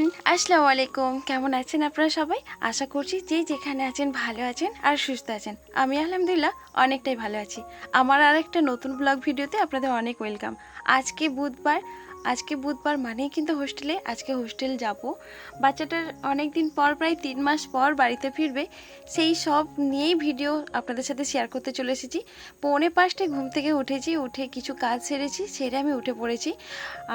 Everyone, আসসালামু আলাইকুম। কেমন আছেন আপনারা সবাই? আশা করছি যে যেখানে আছেন ভালো আছেন আর সুস্থ আছেন। আমি আলহামদুলিল্লাহ অনেকটাই ভালো আছি। আমার আর একটা নতুন ব্লগ ভিডিওতে আপনাদের অনেক ওয়েলকাম আজকে বুধবার আজকে বুধবার মানেই কিন্তু হোস্টেলে, আজকে হোস্টেল যাব। বাচ্চাটার অনেক দিন পর, প্রায় তিন মাস পর বাড়িতে ফিরবে। সেই সব নিয়েই ভিডিও আপনাদের সাথে শেয়ার করতে চলে এসেছি। পৌনে পাঁচটায় ঘুম থেকে উঠেছি, উঠে কিছু কাজ সেরেছি, সেরে আমি উঠে পড়েছি।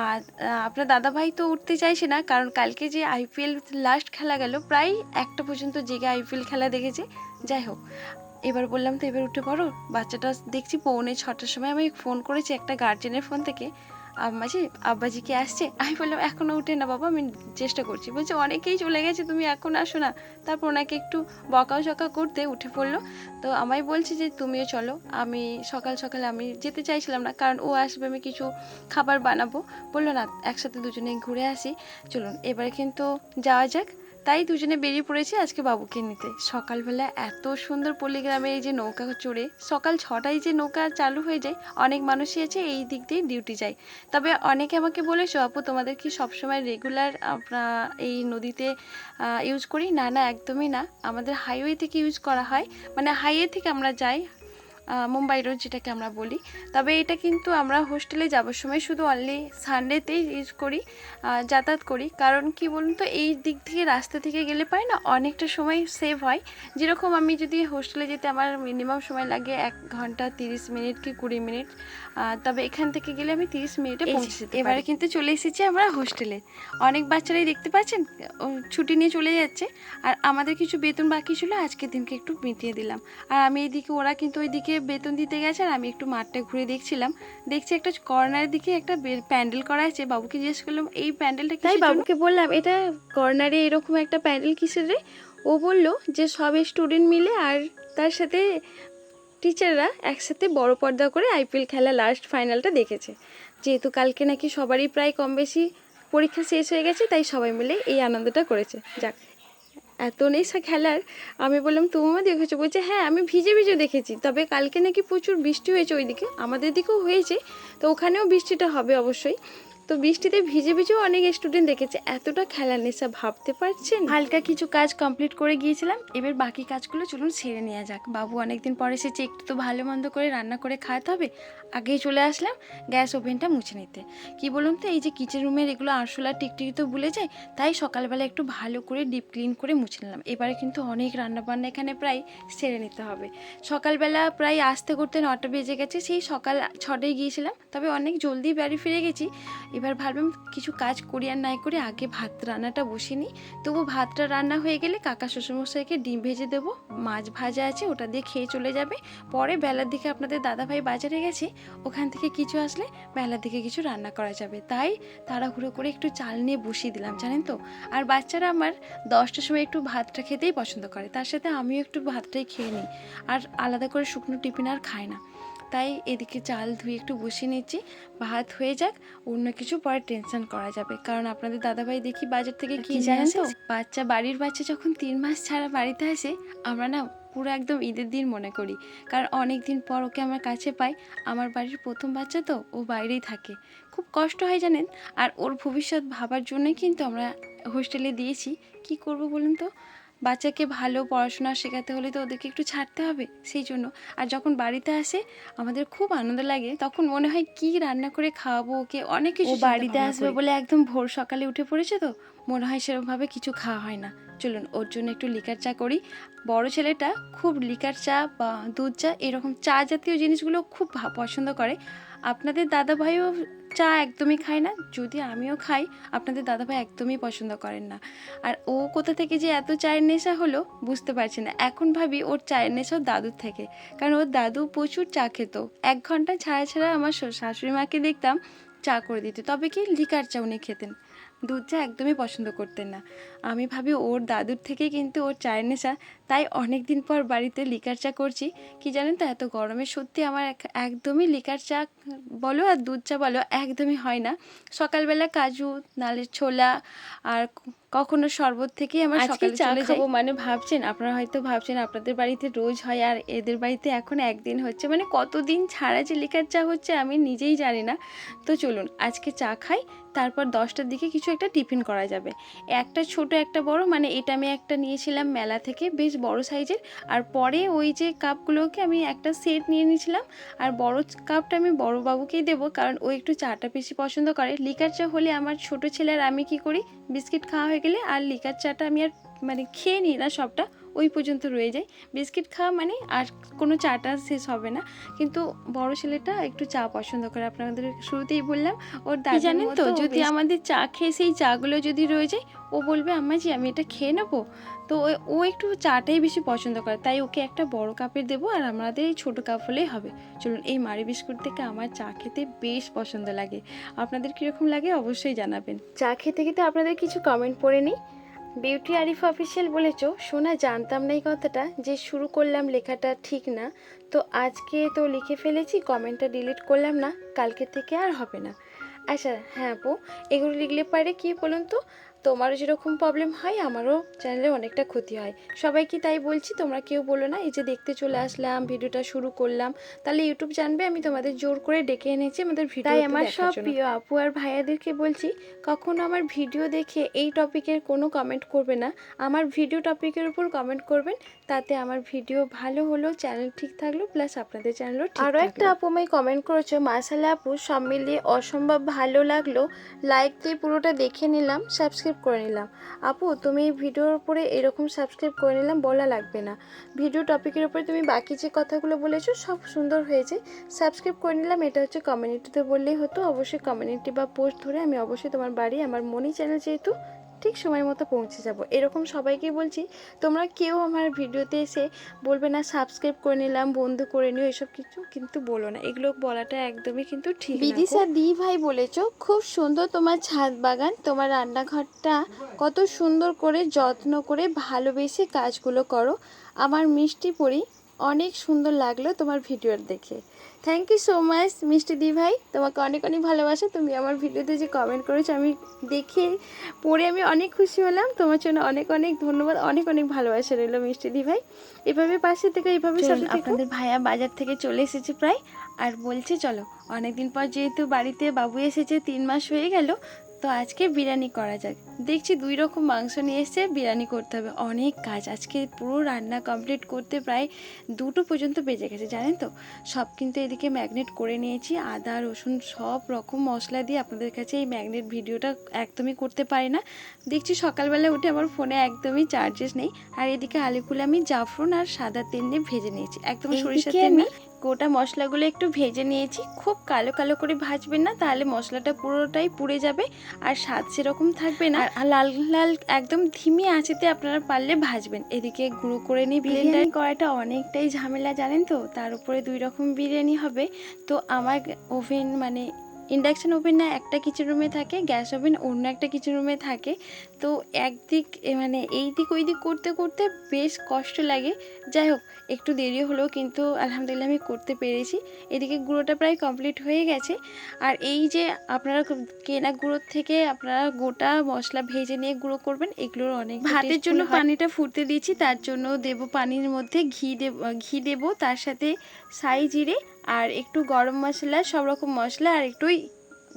আর আপনার দাদাভাই তো উঠতে চাইছে না, কারণ কালকে যে আইপিএল লাস্ট খেলা গেল, প্রায় একটা পর্যন্ত জেগে আইপিএল খেলা দেখেছে। যাই হোক, এবার বললাম তো এবার উঠে পড়ো। বাচ্চাটা দেখছি পৌনে ছটার সময় আমি ফোন করেছি একটা গার্জেনের ফোন থেকে। আম্মাজি আব্বাজি কি আসছে? আমি বললাম এখনও উঠে না বাবা, আমি চেষ্টা করছি। বলছে, অনেকেই চলে গেছে, তুমি এখন আসো না। তারপর ওনাকে একটু বকাও চকা করতে উঠে পড়ল। তো আমায় বলছে যে, তুমিও চলো, আমি সকাল সকাল আমি যেতে চাইছিলাম না, কারণ ও আসবে, আমি কিছু খাবার বানাবো। বলল, না, একসাথে দুজনে ঘুরে আসি। চলুন, এবারে কিন্তু যাওয়া যাক। তাই দুজনে বেরিয়ে পড়েছি আজকে বাবুকে নিতে। সকালবেলা এত সুন্দর পল্লীগ্রামে এই যে নৌকা চড়ে, সকাল ছটায় যে নৌকা চালু হয়ে যায়, অনেক মানুষই আছে এই দিক দিয়ে ডিউটি যায়। তবে অনেকে আমাকে বলেছ, আপু, তোমাদের কি সবসময় রেগুলার আমরা এই নদীতে ইউজ করি? না না, একদমই না। আমাদের হাইওয়ে থেকে ইউজ করা হয়। মানে হাইওয়ে থেকে আমরা যাই মুম্বাই রোড যেটাকে আমরা বলি। তবে এটা কিন্তু আমরা হোস্টেলে যাওয়ার সময় শুধু অনলি সানডেতেই ইউজ করি যাতায়াত করি। কারণ কি বলুন তো এই দিক থেকে রাস্তা থেকে গেলে পাই না অনেকটা সময় সেভ হয়। যেরকম আমি যদি হোস্টেলে যেতে আমার মিনিমাম সময় লাগে এক ঘণ্টা তিরিশ মিনিট কি কুড়ি মিনিট তবে এখান থেকে গেলে আমি তিরিশ মিনিটে পৌঁছে যেতে এবারে কিন্তু চলে এসেছি আমরা হোস্টেলে অনেক বাচ্চারাই দেখতে পাচ্ছেন ছুটি নিয়ে চলে যাচ্ছে। আর আমাদের কিছু বেতন বাকি ছিল আজকের দিনকে একটু মিটিয়ে দিলাম। আর আমি এইদিকে ওরা কিন্তু ওইদিকে বেতন দিতে গেছে আর আমি একটু মাঠটা ঘুরে দেখছিলাম। দেখছি একটা কর্নারের দিকে একটা প্যান্ডেল করা আছে। বাবুকে জিজ্ঞেস করলাম এই প্যান্ডেলটা তাই বাবুকে বললাম এটা কর্নারে এরকম একটা প্যান্ডেল কিসের রে? ও বলল যে সব স্টুডেন্ট মিলে আর তার সাথে টিচাররা একসাথে বড় পর্দা করে আইপিএল খেলা লাস্ট ফাইনালটা দেখেছে। যেহেতু কালকে নাকি সবারই প্রায় কম বেশি পরীক্ষা শেষ হয়ে গেছে তাই সবাই মিলে এই আনন্দটা করেছে। যাক এত নেশা খেলার। আমি বললাম তোমা দেখেছ? বলছে হ্যাঁ আমি ভিজে ভিজে দেখেছি। তবে কালকে নাকি প্রচুর বৃষ্টি হয়েছে ওইদিকে। আমাদের দিকেও হয়েছে। তো ওখানেও বৃষ্টিটা হবে অবশ্যই। তো বৃষ্টিতে ভিজে ভিজেও অনেক স্টুডেন্ট দেখেছে। এতটা খেলা নেশা ভাবতে পারছেন? হালকা কিছু কাজ কমপ্লিট করে গিয়েছিলাম। এবার বাকি কাজগুলো চলুন সেরে নেওয়া যাক। বাবু অনেকদিন পরে এসেছে একটু তো ভালো মন্দ করে রান্না করে খাওয়াতে হবে। আগেই চলে আসলাম গ্যাস ওভেনটা মুছে নিতে। কি বলুন তো, এই যে কিচেন রুমের এগুলো আরশোলা টিকটিকি তো ভুলে যায়, তাই সকালবেলা একটু ভালো করে ডিপ ক্লিন করে মুছে নিলাম। এবারে কিন্তু অনেক রান্নাবান্না এখানে প্রায় সেরে নিতে হবে। সকালবেলা প্রায় আসতে করতে নটা বেজে গেছে, সেই সকাল ছটায় গিয়েছিলাম। তবে অনেক জলদি বাড়ি ফিরে গেছি। এবার ভাবলাম কিছু কাজ করি আর নাই করে, আগে ভাত রান্নাটা বসিয়ে নিই। তবু ভাতটা রান্না হয়ে গেলে কাকা শ্বশুরমশাইকে ডিম ভেজে দেবো। মাছ ভাজা আছে, ওটা দিয়ে খেয়ে চলে যাবে। পরে বেলার দিকে আপনাদের দাদাভাই বাজারে গেছে, ওখান থেকে কিছু আসলে বেলার দিকে কিছু রান্না করা যাবে। তাই তাড়াহুড়ো করে একটু চাল নিয়ে বসিয়ে দিলাম, জানেন তো? আর বাচ্চারা আমার দশটার সময় একটু ভাতটা খেতেই পছন্দ করে, তার সাথে আমিও একটু ভাতটাই খেয়ে নিই। আর আলাদা করে শুকনো টিফিন আর খায় না। তাই এদিকে চাল ধুয়ে একটু বসিয়ে নিচ্ছি। ভাত হয়ে যাক অন্য কিছু পরে টেনশন করা যাবে। কারণ আপনাদের দাদাভাই দেখি বাজার থেকে কি জানেন তো? বাচ্চা বাড়ির বাচ্চা যখন তিন মাস ছাড়া বাড়িতে আসে আমরা না পুরো একদম ঈদের দিন মনে করি। কারণ অনেক দিন পর ওকে আমার কাছে পাই। আমার বাড়ির প্রথম বাচ্চা তো ও বাইরেই থাকে। খুব কষ্ট হয় জানেন? আর ওর ভবিষ্যৎ ভাবার জন্যই কিন্তু আমরা হোস্টেলে দিয়েছি। কি করব বলুন তো? বাচ্চাকে ভালো পড়াশোনা শেখাতে হলে তো ওদেরকে একটু ছাড়তে হবে সেই জন্য। আর যখন বাড়িতে আসে আমাদের খুব আনন্দ লাগে তখন মনে হয় কি রান্না করে খাওয়াবো ওকে অনেক কিছু বাড়িতে আসবে বলে একদম ভোর সকালে উঠে পড়েছে তো মনে হয় সেরকমভাবে কিছু খাওয়া হয় না। চলুন ওর জন্য একটু লিকার চা করি। বড় ছেলেটা খুব লিকার চা বা দুধ চা এরকম চা জাতীয় জিনিসগুলো খুব পছন্দ করে। আপনাদের দাদা ভাইও চা একদমই খায় না, যদি আমিও খাই, আপনাদের দাদাভাই একদমই পছন্দ করেন না। আর ও কোথা থেকে যে এত চায়ের নেশা হলো, বুঝতে পারছি না। এখন ভাবি ওর চায়ের নেশা দাদুর থেকে। কারণ ওর দাদু প্রচুর চা খেত। এক ঘণ্টা ছাড়া ছাড়া আমার শাশুড়ি মাকে দেখতাম চা করে দিতে। তবে কি লিকার চা উনি খেতেন। দুধ চা একদমই পছন্দ করতেন না। আমি ভাবি ওর দাদুর থেকে কিন্তু ওর চায়ের নেশা তাই অনেক দিন পর বাড়িতে লিকার চা করছি। কি জানেন তো এত গরমে সত্যি আমার এক- একদমই লিকার চা বলো আর দুধ চা বলো একদমই হয় না। সকালবেলা কাজু নালের ছোলা আর কখনো শরবত থেকেই আমার সকালে চা খাব মানে ভাবছেন আপনারা হয়তো ভাবছেন আপনাদের বাড়িতে রোজ হয় আর এদের বাড়িতে এখন একদিন হচ্ছে। মানে কতদিন ছাড়া যে লিকার চা হচ্ছে আমি নিজেই জানি না। তো চলুন আজকে চা খাই তারপর দশটার দিকে কিছু একটা টিফিন করা যাবে। একটা ছোট একটা বড় মানে এটা আমি একটা নিয়েছিলাম মেলা থেকে বেশ বড় সাইজের। আর পরে ওই যে কাপগুলোকে আমি একটা সেট নিয়ে নিয়েছিলাম। আর বড় কাপটা আমি বড় বাবুকেই দেবো, কারণ ও একটু চাটা বেশি পছন্দ করে। লিকার চা হলে আমার ছোট ছেলের আমি কি করি? বিস্কিট খাওয়া হয়ে গেলে আর লিকার চাটা আমি আর মানে খেয়ে নিই না সবটা। ওই পর্যন্ত রয়ে যায়। বিস্কিট খাওয়া মানে আর কোনো চাটা শেষ হবে না। কিন্তু বড় ছেলেটা একটু চা পছন্দ করে। আপনাদের শুরুতেই বললাম ওর দাদি জানেন তো? যদি আমাদের চা খেয়ে সেই চাগুলো যদি রয়ে যায় ও বলবে আম্মাজি আমি এটা খেয়ে নেব। তো ও- ও একটু চাটাই বেশি পছন্দ করে। তাই ওকে একটা বড় কাপের দেবো আর আমাদের এই ছোটো কাপ হলেই হবে। চলুন এই মারি বিস্কুট থেকে আমার চা খেতে বেশ পছন্দ লাগে। আপনাদের কীরকম লাগে অবশ্যই জানাবেন। চা খেতে খেতে আপনাদের কিছু কমেন্ট পড়ে নিই। বিউটি আরিফ অফিসিয়াল বলেছ শোনা জানতাম না এই কথাটা, যে শুরু করলাম লেখাটা ঠিক না। তো আজকে তো লিখে ফেলেছি, কমেন্টটা ডিলিট করলাম না, কালকে থেকে আর হবে না। আচ্ছা হ্যাঁ আপু, এগুলো লিখলে পারে কি বলুন তো? তোমারও যেরকম প্রবলেম হয় আমারও চ্যানেলে অনেকটা ক্ষতি হয়। সবাইকে তাই বলছি তোমরা কেউ বলো না এই যে দেখতে চলে আসলাম ভিডিওটা শুরু করলাম। তাহলে ইউটিউব জানবে আমি তোমাদের জোর করে ডেকে এনেছি আমাদের ভিডিও তাই আমার সব প্রিয় আপু আর ভাইয়াদেরকে বলছি কখনো আমার ভিডিও দেখে এই টপিকের কোনো কমেন্ট করবে না। আমার ভিডিও টপিকের উপর কমেন্ট করবেন তাতে আমার ভিডিও ভালো হলো চ্যানেল ঠিক থাকল প্লাস আপনাদের চ্যানেলও আরও একটা আপু আমায় কমেন্ট করেছ মাসালা আপু সব মিলিয়ে অসম্ভব ভালো লাগল। লাইক দিয়ে পুরোটা দেখে নিলাম সাবস্ক্রাইব করে নিলাম। আপু, তুমি এই ভিডিওর উপরে এরকম সাবস্ক্রাইব করে নিলাম, বলা লাগবে না। ভিডিও টপিকের উপরে তুমি বাকি যে কথাগুলো বলেছ, সব সুন্দর হয়েছে। সাবস্ক্রাইব করে নিলাম, এটা হচ্ছে কমিউনিটিতে বললেই হতো। অবশ্যই কমিউনিটি বা পোস্ট ধরে আমি অবশ্যই তোমার বাড়ি, আমার মনি চ্যানেল যেহেতু ঠিক সময় মতো পৌঁছে যাব। এরকম সবাইকে বলছি তোমরা কেউ আমার ভিডিওতে এসে বলবে না সাবস্ক্রাইব করে নিলাম বন্ধু করে নিও এসব কিছু কিন্তু বলো না। এগুলো বলাটা একদমই কিন্তু ঠিক বিদিশা দি ভাই বলেছ খুব সুন্দর তোমার ছাদ বাগান তোমার রান্নাঘরটা কত সুন্দর করে যত্ন করে ভালোবেসে কাজগুলো করো। আমার মিষ্টি পরি অনেক সুন্দর লাগল তোমার ভিডিওর দেখে। থ্যাংক ইউ সো মাচ মিষ্টি দি ভাই। তোমাকে অনেক অনেক ভালোবাসা। তুমি আমার ভিডিওতে যে কমেন্ট করেছ আমি দেখে পড়ে আমি অনেক খুশি হলাম। তোমার জন্য অনেক অনেক ধন্যবাদ অনেক অনেক ভালোবাসা রইল মিষ্টি দি ভাই। এভাবে পাশে থেকে এভাবে আপনাদের ভাইয়া বাজার থেকে চলে এসেছে প্রায়। আর বলছে চলো অনেকদিন পর যেহেতু বাড়িতে বাবু এসেছে তিন মাস হয়ে গেল। তো আজকে বিরিয়ানি করা যাক। দেখছি দুই রকম মাংস নিয়ে এসে বিরিয়ানি করতে হবে। অনেক কাজ। আজকে পুরো রান্না কমপ্লিট করতে প্রায় দুটো পর্যন্ত বেজে গেছে জানেন তো? সব কিন্তু এদিকে ম্যাগনেট করে নিয়েছি। আদা রসুন সব রকম মশলা দিয়ে আপনাদের কাছে এই ম্যাগনেট ভিডিওটা একদমই করতে পারি না। দেখছি সকালবেলা উঠে আমার ফোনে একদমই চার্জেস নেই। আর এদিকে আলুগুলো আমি জাফরন আর সাদা তেল নিয়ে ভেজে নিয়েছি। একদম সরিষার তেল না। গোটা মশলাগুলো একটু ভেজে নিয়েছি। খুব কালো কালো করে ভাজবেন না তাহলে মশলাটা পুরোটাই পুড়ে যাবে আর স্বাদ সেরকম থাকবে না। আর লাল লাল একদম ধিমি আঁচেতে আপনারা পারলে ভাজবেন। এদিকে গুঁড়ো করে নিয়ে বিরিয়ানি করাটা অনেকটাই ঝামেলা জানেন তো? তার উপরে দুই রকম বিরিয়ানি হবে। তো আমার ওভেন মানে ইন্ডাকশন ওভেন না একটা কিচেন রুমে থাকে গ্যাস ওভেন অন্য একটা কিচেন রুমে থাকে। তো একদিক মানে এই দিক ওই দিক করতে করতে বেশ কষ্ট লাগে। যাই হোক একটু দেরি হলেও কিন্তু আলহামদুলিল্লাহ আমি করতে পেরেছি। এদিকে গুঁড়োটা প্রায় কমপ্লিট হয়ে গেছে। আর এই যে আপনারা কেনা গুঁড়োর থেকে আপনারা গোটা মশলা ভেজে নিয়ে গুঁড়ো করবেন এগুলোর অনেক ভাতের জন্য পানিটা ফুটতে দিয়েছি তার জন্য দেব পানির মধ্যে ঘি দেব ঘি দেব তার সাথে সাই জিরে আর একটু গরম মশলা সব রকম মশলা আর একটু ওই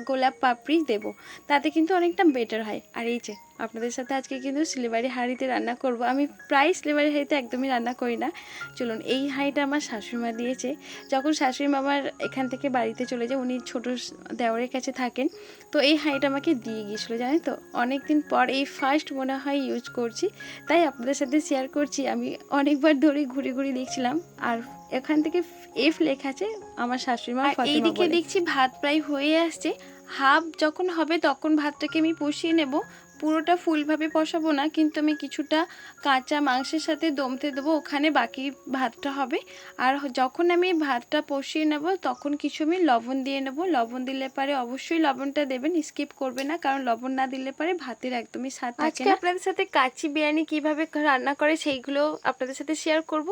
গোলাপ পাপড়ি দেব। তাতে কিন্তু অনেকটা বেটার হয়। আর এই যে, আপনাদের সাথে আজকে কিন্তু সিলেবারি হাঁড়িতে রান্না করব। আমি প্রায় সিলেবারি হাঁড়িতে একদমই রান্না করি না। চলুন, এই হাঁড়িটা আমার শাশুড়িমা দিয়েছে। যখন শাশুড়ি মামার এখান থেকে বাড়িতে চলে যায় উনি ছোটো দেওয়ারের কাছে থাকেন। তো এই হাঁড়িটা আমাকে দিয়ে গিয়েছিল, জানেন তো? অনেক দিন পর এই ফার্স্ট মনে হয় ইউজ করছি। তাই আপনাদের সাথে শেয়ার করছি। আমি অনেকবার ধরে ঘুরে ঘুরে দেখছিলাম। আর এখান থেকে এফ লেখা আছে আমার শাশুড়ি মা এইদিকে দেখছি ভাত প্রায় হয়ে আসছে। হাফ যখন হবে তখন ভাতটাকে আমি কষিয়ে নেব। পুরোটা ফুলভাবে বসাবো না কিন্তু আমি কিছুটা কাঁচা মাংসের সাথে দমতে দেবো ওখানে বাকি ভাতটা হবে। আর যখন আমি ভাতটা কষিয়ে নেব তখন কিছু আমি লবণ দিয়ে নেব। লবণ দিলে পারে অবশ্যই লবণটা দেবেন স্কিপ করবে না কারণ লবণ না দিলে পারে ভাতের একদমই স্বাদ আজকে আপনাদের সাথে কাচি বিরিয়ানি কীভাবে রান্না করে সেইগুলো আপনাদের সাথে শেয়ার করব।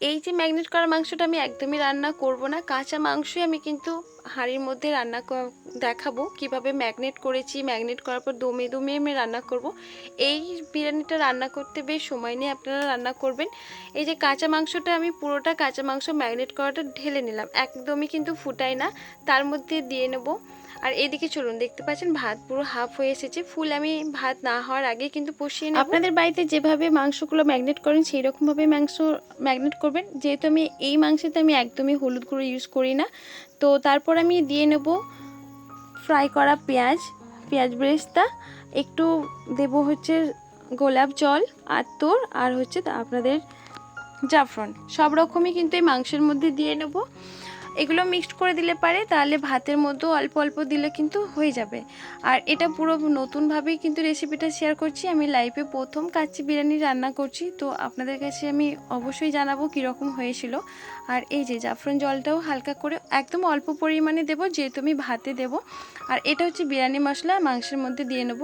এই যে ম্যাগনেট করা মাংসটা আমি একদমই রান্না করব না। কাঁচা মাংসই আমি কিন্তু হাঁড়ির মধ্যে রান্না দেখাবো। কীভাবে ম্যাগনেট করেছি, ম্যাগনেট করার পর দমে দমে আমি রান্না করব। এই বিরিয়ানিটা রান্না করতে বেশ সময় নিয়ে আপনারা রান্না করবেন। এই যে কাঁচা মাংসটা আমি পুরোটা কাঁচা মাংস ম্যাগনেট করাটা ঢেলে নিলাম। একদমই কিন্তু ফুটাই না। তার মধ্যে দিয়ে নেব আর এদিকে চলুন, দেখতে পাচ্ছেন ভাত পুরো হাফ হয়ে এসেছে। ফুল আমি ভাত না হওয়ার আগে কিন্তু কষিয়ে নেব। আপনাদের বাড়িতে যেভাবে মাংসগুলো ম্যাগনেট করেন সেই রকমভাবে মাংস ম্যাগনেট করবেন। যেহেতু আমি এই মাংসতে আমি একদমই হলুদ গুঁড়ো ইউজ করি না। তো তারপর আমি দিয়ে নেব ফ্রাই করা পেঁয়াজ পেঁয়াজ ব্রেস্তা। একটু দেব হচ্ছে গোলাপ জল, আতর আর হচ্ছে আপনাদের জাফরান। সব রকমই কিন্তু এই মাংসের মধ্যে দিয়ে নেব। এগুলো মিক্সড করে দিলে পারে, তাহলে ভাতের মধ্যেও অল্প অল্প দিলে কিন্তু হয়ে যাবে। আর এটা পুরো নতুনভাবেই কিন্তু রেসিপিটা শেয়ার করছি। আমি লাইভে প্রথম কাচ্চি বিরিয়ানি রান্না করছি। তো আপনাদের কাছে আমি অবশ্যই জানাব কীরকম হয়েছিল। আর এই যে জাফরান জলটাও হালকা করে একদম অল্প পরিমাণে দেবো, যেহেতু আমি ভাতে দেব। আর এটা হচ্ছে বিরিয়ানি মশলা, মাংসের মধ্যে দিয়ে নেব।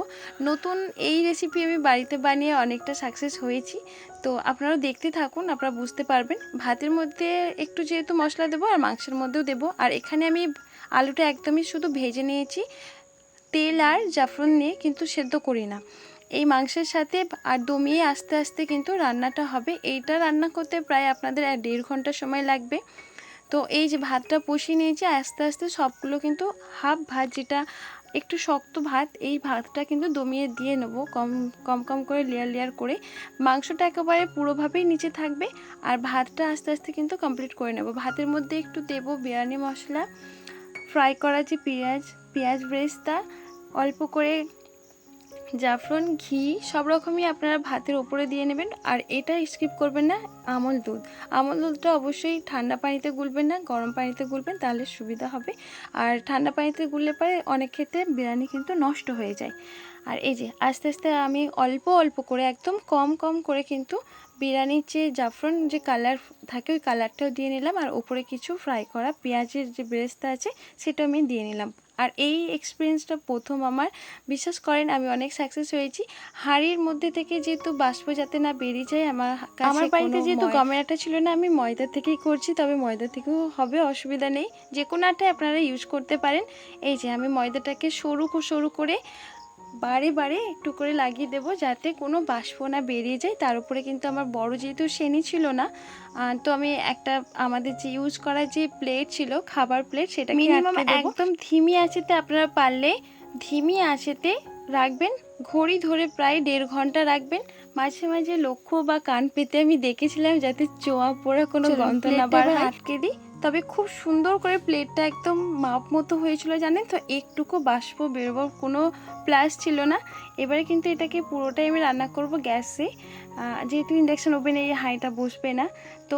নতুন এই রেসিপি আমি বাড়িতে বানিয়ে অনেকটা সাকসেস হয়েছি। তো আপনারা দেখতে থাকুন, আপনারা বুঝতে পারবেন। ভাতের মধ্যে একটু যেহেতু মশলা দেবো আর মাংসের মধ্যেও দেবো। আর এখানে আমি আলুটা একদমই শুধু ভেজে নিয়েছি। তেল আর জাফরন নিয়ে কিন্তু সেদ্ধ করি না। এই মাংসের সাথে আর দমিয়ে আস্তে আস্তে কিন্তু রান্নাটা হবে। এইটা রান্না করতে প্রায় আপনাদের দেড় ঘণ্টা সময় লাগবে। তো এই যে ভাতটা কষিয়ে নিয়েছি, আস্তে আস্তে সবগুলো কিন্তু হাফ ভাত যেটা একটু শক্ত ভাত, এই ভাতটা কিন্তু দমিয়ে দিয়ে নেব। কম কম কম করে লেয়ার লেয়ার করে। মাংসটা একেবারে পুরোভাবেই নিচে থাকবে আর ভাতটা আস্তে আস্তে কিন্তু কমপ্লিট করে নেব। ভাতের মধ্যে একটু দেব বিরিয়ানি মশলা ফ্রাই করা যে পেঁয়াজ পেঁয়াজ ব্রেস্তা, অল্প করে জাফরান, ঘি, সব রকমই আপনারা ভাতের উপরে দিয়ে নেবেন। আর এটা স্কিপ করবেন না, আমল দুধ। আমল দুধটা অবশ্যই ঠান্ডা পানিতে গুলবেন না, গরম পানিতে গুলবেন, তাহলে সুবিধা হবে। আর ঠান্ডা পানিতে গুললে পরে অনেক ক্ষেত্রে বিরিয়ানি কিন্তু নষ্ট হয়ে যায়। আর এই যে আস্তে আস্তে আমি অল্প অল্প করে একদম কম কম করে কিন্তু বিরিয়ানির যে জাফরান যে কালার থাকে ওই কালারটাও দিয়ে নিলাম। আর ওপরে কিছু ফ্রাই করা পেঁয়াজের যে ব্রেস্তা আছে সেটা আমি দিয়ে নিলাম। আর এই এক্সপিরিয়েন্সটা প্রথম আমার। বিশ্বাস করেন আমি অনেক সাকসেস হয়েছি। হাঁড়ির মধ্যে থেকে যেহেতু বাষ্প যাতে না বেরিয়ে যায় আমার আমার বাড়িতে যেহেতু গমের আটা ছিল না আমি ময়দা থেকেই করছি তবে ময়দা থেকেও হবে অসুবিধা নেই। যে কোনো আটাই আপনারা ইউজ করতে পারেন। এই যে আমি ময়দাটাকে সরু সরু করে বারে বারে একটু করে লাগিয়ে দেবো যাতে কোনো বাষ্প না বেরিয়ে যায়। তার উপরে কিন্তু আমার বড় যেহেতু শ্রেণি ছিল না তো আমি একটা আমাদের যে ইউজ করা যে প্লেট ছিল খাবার প্লেট সেটা মিনিমাম একদম ধিমি আঁচেতে আপনারা পারলে ধিমি আঁচেতে রাখবেন। ঘড়ি ধরে প্রায় দেড় ঘণ্টা রাখবেন। মাঝে মাঝে লক্ষ্য বা কান পেতে আমি দেখেছিলাম যাতে চোয়া পড়া কোনো গন্ধ না বার আটকে দিই। তবে খুব সুন্দর করে প্লেটটা একদম মাপ মতো হয়েছিল জানেন তো? একটুকু বাষ্প বেরোবার কোনো প্লাস ছিল না। এবারে কিন্তু এটাকে পুরোটাই আমি রান্না করব গ্যাসে। যেহেতু ইন্ডাকশান ওভেনে এই হাঁড়িটা বসবে না, তো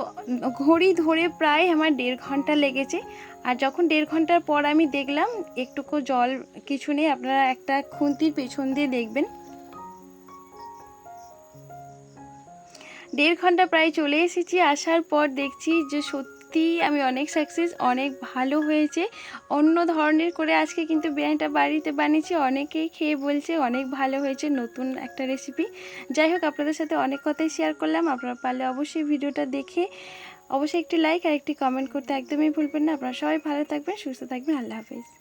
ঘড়ি ধরে প্রায় আমার দেড় ঘণ্টা লেগেছে। আর যখন দেড় ঘণ্টার পর আমি দেখলাম, একটুকু জল কিছু নেই, আপনারা একটা খুন্তির পেছন দিয়ে দেখবেন। দেড় ঘণ্টা প্রায় চলে এসেছি, আসার পর দেখছি যে সত্যি আমি অনেক সাকসেস অনেক ভালো হয়েছে। অন্য ধরনের করে আজকে কিন্তু বিরিয়ানিটা বাড়িতে বানিয়েছি, অনেকেই খেয়ে বলছে অনেক ভালো হয়েছে, নতুন একটা রেসিপি যাই হোক, আপনাদের সাথে অনেক কথাই শেয়ার করলাম। আপনারা পারলে অবশ্যই ভিডিওটা দেখে অবশ্যই একটি লাইক আর একটি কমেন্ট করতে একদমই ভুলবেন না। আপনারা সবাই ভালো থাকবেন, সুস্থ থাকবেন। আল্লাহ হাফেজ।